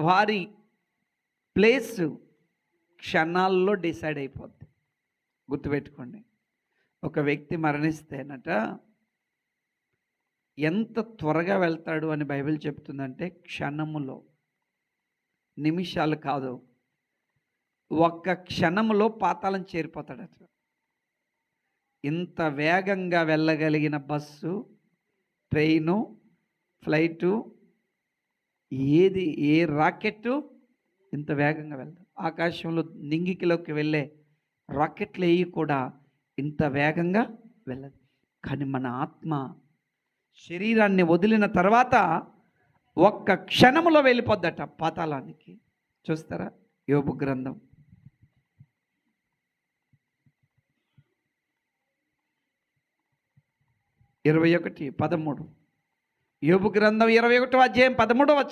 వారి ప్లేస్ క్షణాల్లో డిసైడ్ అయిపోద్ది. గుర్తుపెట్టుకోండి. ఒక వ్యక్తి మరణిస్తేనట ఎంత త్వరగా వెళ్తాడు అని బైబిల్ చెప్తుందంటే క్షణములో. నిమిషాలు కాదు. ఒక్క క్షణములో పాతాళం చేరిపోతాడట. ఇంత వేగంగా వెళ్ళగలిగిన బస్సు ట్రైను ఫ్లైటు ఏది ఏ రాకెట్టు ఇంత వేగంగా వెళ్ళదు ఆకాశంలో నింగికిలోకి వెళ్ళే రాకెట్లు ఏవి కూడా ఇంత వేగంగా వెళ్ళదు. కానీ మన ఆత్మ శరీరాన్ని వదిలిన తర్వాత ఒక్క క్షణములో వెళ్ళిపోద్దట పాతాళానికి. చూస్తారా? యోపు గ్రంథం. ఇరవై ఒకటి పదమూడు. యోపు గ్రంథం ఇరవై ఒకటో అధ్యాయం పదమూడవ